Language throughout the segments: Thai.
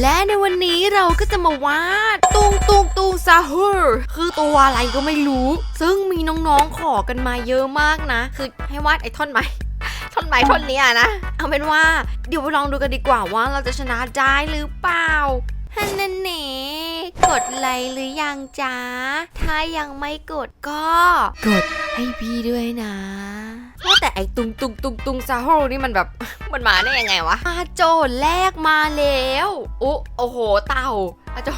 และในวันนี้เราก็จะมาวาดตุงตุงตุงซาฮูร์คือตัวอะไรก็ไม่รู้ ซึ่งมีน้องๆขอกันมาเยอะมากนะ คือให้วาดไอ้ท่อนไม้ท่อนไม้ท่อนนี้ยนะ เอาเป็นว่า เดี๋ยวไปลองดูกันดีกว่าว่าเราจะชนะได้หรือเปล่าฮันนันเน่กดไลค์หรือยังจ๊ะถ้ายังไม่กดก็ กด ให้พี่ด้วยนะว่าแต่ไอ้ตุงตุงตุงตุงซาโฮนี่มันแบบมันมาได้ยังไงวะมาโจทย์แรกมาแล้วอุ๊โอ้โหเต่าอาโจ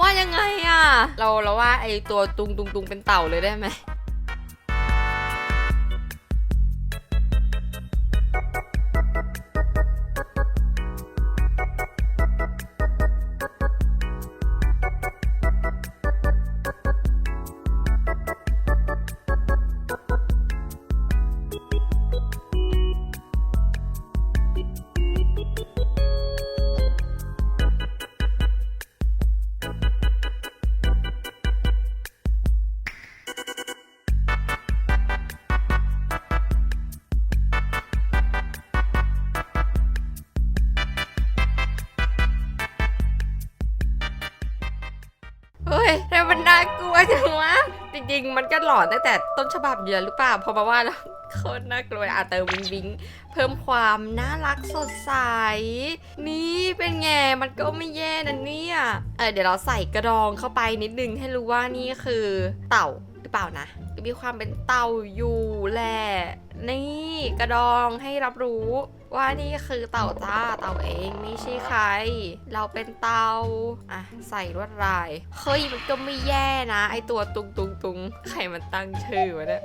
ว่ายังไงอะเราเราว่าไอ้ตัวตุงตุงตุงเป็นเต่าเลยได้ไหม น่ากลัวจังวะจริงๆ มันก็หลอนตั้งแต่ต้นฉบับอยู่แล้วหรือเปล่าพอมาว่าแล้วโคตรน่ากลัวอะเติมวิงวิงเพิ่มความน่ารักสดใส นี่เป็นไงมันก็ไม่แย่นะเนี่ยเออเดี๋ยวเราใส่กระดองเข้าไปนิดนึงให้รู้ว่านี่คือเต่าหรือเปล่านะมีความเป็นเต่าอยู่แหละนี่กระดองให้รับรู้ ว่านี่คือเต่าจ้าเต่าเองไม่ใช่ใคร เราเป็นเต่าอะใส่ลวดลายเฮ้ยมันก็ไม่แย่นะ ไอตัวตุงตุงตุงใครมันตั้งชื่อวะเนี่ย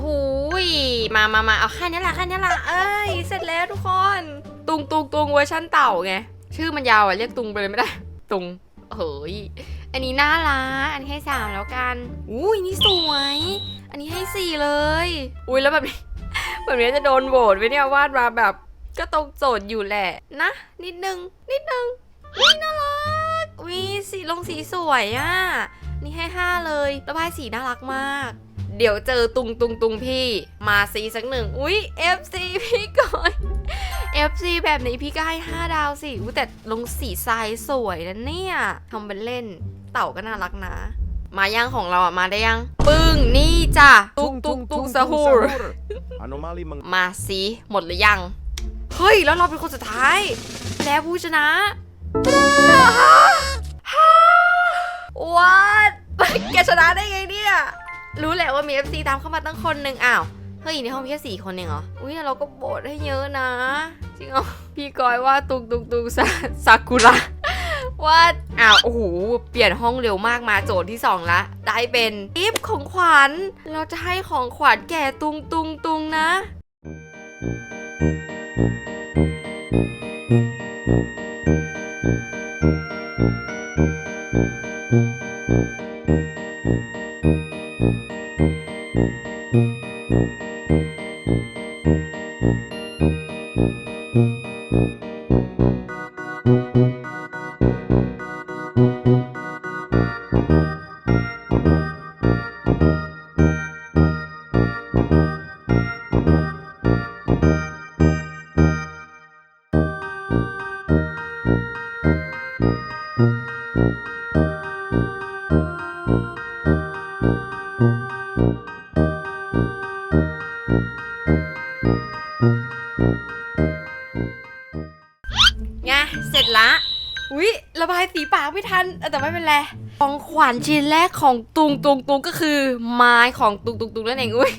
อ้โหยมามามาเอาแค่นี้แหละแค่นี้แหละเอ้ย เสร็จแล้วทุกคน ตุงตุงตุงเวอร์ชันเต่าไง ชื่อมันยาวอะเรียกตุงไปเลยไม่ได้ ตุงเฮ้ย อันนี้น่ารัก อันนี้ให้สามแล้วกัน อุ้ยนี่สวย อันนี้ให้สี่เลย อุ้ยแล้วแบบนี้แบบนี้จะโดนโหวตไหมเนี่ยวาดมาแบบก็ตรงโจทย์อยู่แหละ นะ นิดนึง นิดนึงอุ้ยน่ารักอุ้ยสีลงสีสวยอะ นี่ให้ห้าเลย ระบายสีน่ารักมาก เดี๋ยวเจอตุงตุงตุงพี่มาซีสักหนึ่งอุ๊ย FC พี่ก่อน FC แบบนี้พี่ก็ให้ 5 ดาวสิอุ๊ยแต่ลงสีทรายสวยนะเนี่ยทำเป็นเล่นเต่าก็น่ารักนะ มายังของเราอะ มาได้ยัง ปึ้ง นี่จ้ะ ตุงตุงตุงสะฮูร Anomali meng มาสิหมดหรือยัง เฮ้ย แล้วเราเป็นคนสุดท้าย แล้วผู้ชนะวัดแกชนะได้ไงเนี่ย รู้แหละว่ามี FC ตามเข้ามาตั้งคนหนึ่งอ้าวเฮ้ยในห้องมีแค่สี่คนเองเหรอ อุ้ยเราก็โบทให้เยอะนะ จริงเหรอ พี่กอยว่าตุงตุงตุงซาซากุระว่าอ้าวโอ้โหเปลี่ยนห้องเร็วมากมาโจทย์ที่สองละได้เป็นกิฟของขวัญ เราจะให้ของขวัญแก่ตุงตุงตุงนะ ไง ทันเออแต่ไม่เป็นไร ของขวัญชิ้นแรกของตุงตุงตุงก็คือ ไม้ของตุงตุงตุงนั่นเองอุ้ย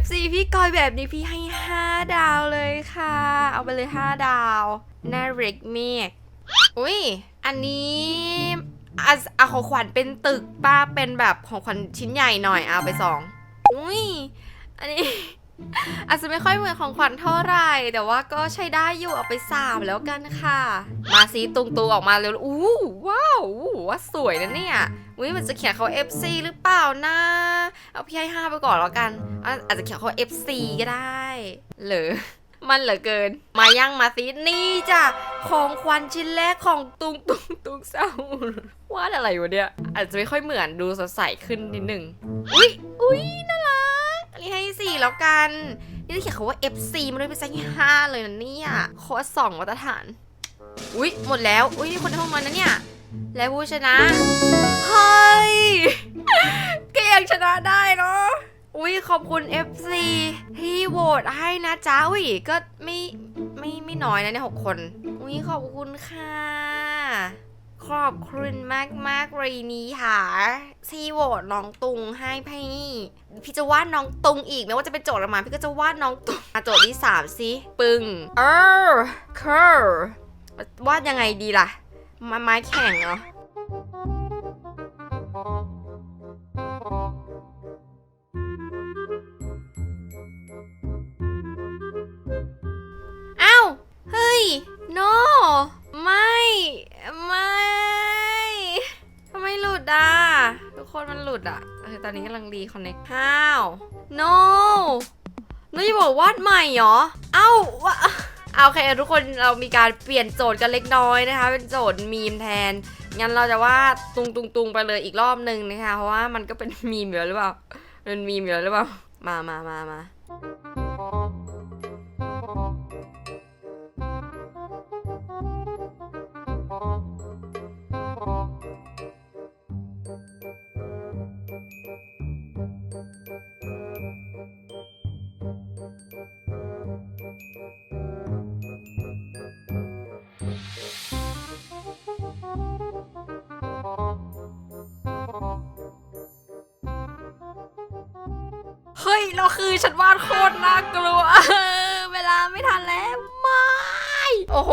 FC พี่กอยแบบนี้พี่ให้ 5 ดาวเลยค่ะ เอาไปเลย 5 ดาวน่ารักมากอุ้ย อันนี้อะอะของขวัญเป็นตึกป้าเป็นแบบของขวัญชิ้นใหญ่หน่อยเอาไปสองอุ้ย อันนี้ อาจจะไม่ค่อยเหมือนของขวัญเท่าไหร่ แต่ว่าก็ใช้ได้อยู่เอาไปสามแล้วกันค่ะ มาซีตุงตูออกมาเร็วอู้ว้าวว่าสวยนะเนี่ยวิมันจะเขียนเขา FC หรือเปล่านะเอาพี่ให้ห้าไปก่อนแล้วกัน อาจจะเขียนเขา FC ก็ได้ หรือมันเหลือเกิน มายังมาซีนี่จ้ะของขวัญชิ้นแรกของตุงตุงตุงเศร้าวาดอะไรวะเนี่ยอาจจะไม่ค่อยเหมือนดูสดใสขึ้นนิดหนึ่งอุ้ยอุ้ยนารักอันนี้ให้สี่ แล้วกัน นี่เขียนเขาว่า FC มันเลยเป็นไซส์ห้าเลยนะเนี่ยโค้ดสองมาตรฐาน อุ๊ย หมดแล้ว อุ๊ยมีคนเข้ามานนะเนี่ย แล้วผู้ชนะ เฮ้ยก็ยังชนะได้เนาะอุ๊ยขอบคุณ FC ที่โหวตให้นะจ๊ะอุ๊ยก็ไม่ไม่ไม่น้อยนะเนี่ยหกคน อุ๊ยขอบคุณค่ะ ขอบคุณมากมากเลยนี้ค่ะที่โหวตน้องตุงให้พี่พี่จะวาดน้องตุงอีกไม่ว่าจะเป็นโจทย์อะไรมาพี่ก็จะวาดน้องตุงมาโจทย์ที่สามสิปึงเออเคอร์วาดยังไงดีล่ะไม้ไม้แข็งเหรออ้าว นมันหลุดอะเออตอนนี้กำลังรีคอนเน็กห้าว no นุ้ยบอกวาดใหม่เหรอ เอ้าวะเอาโอเคทุกคนเรามีการเปลี่ยนโจทย์กันเล็กน้อยนะคะ เป็นโจทย์มีมแทน งั้นเราจะวาดตุงตุงตุงไปเลยอีกรอบหนึ่งนะคะ เพราะว่ามันก็เป็นมีมอยู่แล้วหรือเปล่าเป็นมีมอยู่แล้วหรือเปล่า มามามามา เฮ้ย เราคือฉันวาดโคตรน่ากลัว เวลาไม่ทันแล้วไม่โอ้โห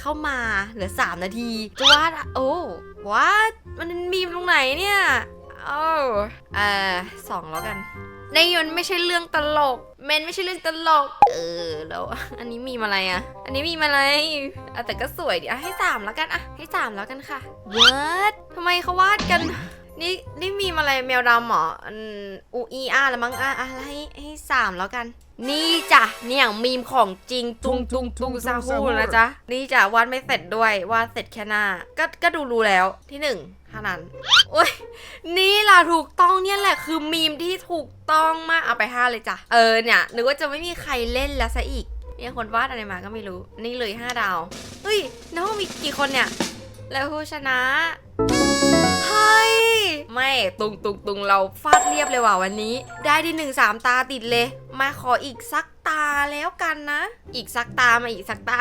เข้ามาเหลือ 3 นาทีจะวาดอะโอ้วาดมันมีตรงไหนเนี่ยโอ้เอ่อสองแล้วกันในยนไม่ใช่เรื่องตลกเมนไม่ใช่เรื่องตลก เออ แล้ว อันนี้มีอะไรอะอันนี้มีอะไรอะแต่ก็สวยดีอะให้สามแล้วกันอะให้สามแล้วกันค่ะ what ทำไมเขาวาดกัน นี่นี่มีมาอะไรแมวดำเหรออันอูอีอาละมั้งอะอะให้ให้สามแล้วกัน นี่จ้ะนี่อย่างมีมของจริงตุงตุงตุงซาฮูนะจ๊ะนี่จ้ะวาดไม่เสร็จด้วยวาดเสร็จแค่หน้า ก็ก็ดูรู้แล้วที่หนึ่งเท่านั้นโอ้ยนี่ล่ะถูกต้องเนี่ยแหละคือมีมที่ถูกต้องมากเอาไปห้าเลยจ้ะเออเนี่ยนึกว่าจะไม่มีใครเล่นแล้วซะอีกเนี่ยคนวาดอะไรมาก็ไม่รู้ นี่เลยห้าดาวเฮ้ยน้องมีกี่คนเนี่ย แล้วผู้ชนะเฮ้ย ไม่ตุงตุงตุงเราฟาดเรียบเลยว่ะวันนี้ ได้ที่หนึ่งสามตาติดเลย มาขออีกสักตาแล้วกันนะ อีกสักตามาอีกสักตา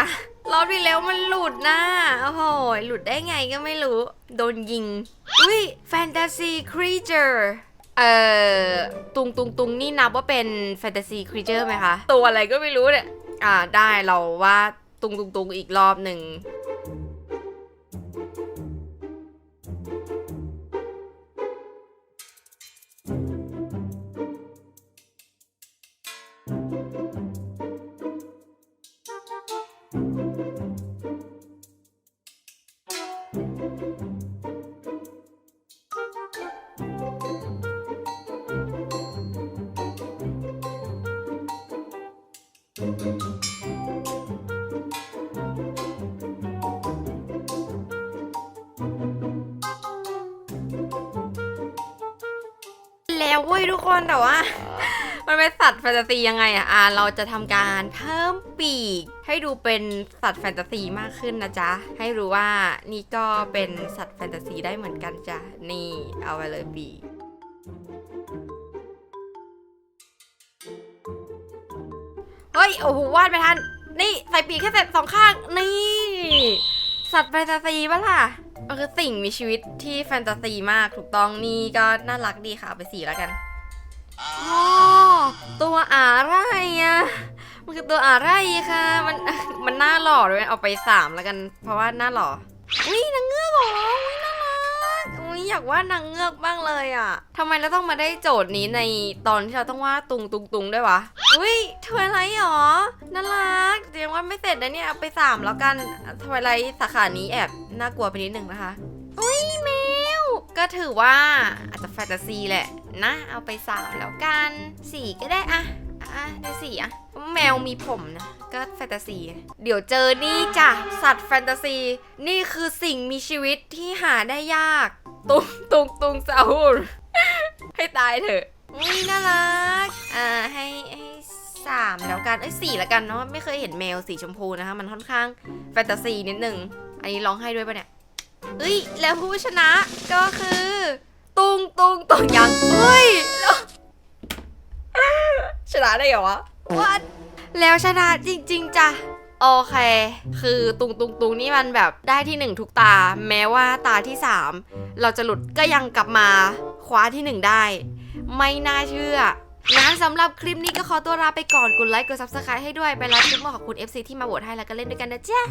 รอบที่แล้วมันหลุดนะโอ้โหหลุดได้ไงก็ไม่รู้ โดนยิง อุ้ยแฟนตาซีครีเจอร์เอ่อตุงตุงตุงนี่นับว่าเป็นแฟนตาซีครีเจอร์ไหมคะ ตัวอะไรก็ไม่รู้เนี่ย อ่าได้เราว่าตุงตุงตุงอีกรอบหนึ่ง แล้วเว้ยทุกคนแต่ว่า มันเป็นสัตว์แฟนตาซียังไงอะอะเราจะทำการเพิ่มปีก ให้ดูเป็นสัตว์แฟนตาซีมากขึ้นนะจ๊ะ ให้รู้ว่านี่ก็เป็นสัตว์แฟนตาซีได้เหมือนกันจ้ะ นี่เอาไปเลยปีกเฮ้ย โอ้โหวาดไม่ทัน นี่ ใส่ปีกแค่เสร็จสองข้าง นี่ สัตว์แฟนตาซีปะล่ะ มันคือสิ่งมีชีวิตที่แฟนตาซีมากถูกต้องนี่ก็น่ารักดีค่ะไปสีแล้วกันอ๋อตัวอะไรอะมันคือตัวอะไรคะมันมันน่าหล่อด้วยเอาไปสามแล้วกัน เพราะว่าน่าหล่ออุ้ยนางเงือกเหรอ อยอยากวาดนางเงือกบ้างเลยอะทำไมเราต้องมาได้โจทย์นี้ในตอนที่เราต้องวาดตุงตุงตุงด้วยวะ อุ้ยทวายไลท์หรอ น่ารักยังว่าดไม่เสร็จนะเนี่ยเอาไปสามแล้วกันทวายไลท์สาขานี้แอบน่ากลัวไปนิดหนึ่งนะคะ อุ้ยแมว ก็ถือว่าอาจจะแฟนตาซีแหละนะ เอาไปสามแล้วกันสี่ก็ได้อะอะได้สี่อะแมวมีผมนะก็แฟนตาซี เดี๋ยวเจอนี่จ้ะ สัตว์แฟนตาซี นี่คือสิ่งมีชีวิตที่หาได้ยาก ตุงตุงตุงซาฮูรให้ตายเถอะอุ้ยน่ารัก อ่าให้ให้สามแล้วกัน เอ้ยสี่แล้วกันเนาะไม่เคยเห็นแมวสีชมพูนะคะ มันค่อนข้างแฟนตาซีนิดหนึ่งอันนี้ร้องให้ด้วยปะเนี่ยเอ้ย แล้วผู้ชนะก็คือ ตุงตุงตุงยังเฮ้ยแล้วชนะได้เหรอวะ What แล้วชนะจริง ๆจ้ะ โอเค คือตุงตุงตุงนี่มันแบบได้ที่หนึ่งทุกตา แม้ว่าตาที่สามเราจะหลุดก็ยังกลับมาคว้าที่หนึ่งได้ ไม่น่าเชื่องั้นสำหรับคลิปนี้ก็ขอตัวลาไปก่อน กดไลค์ กด subscribe ให้ด้วย ไปรับคลิปมาขอบคุณ FC ที่มาโหวตให้แล้วก็เล่นด้วยกันนะจ๊ะ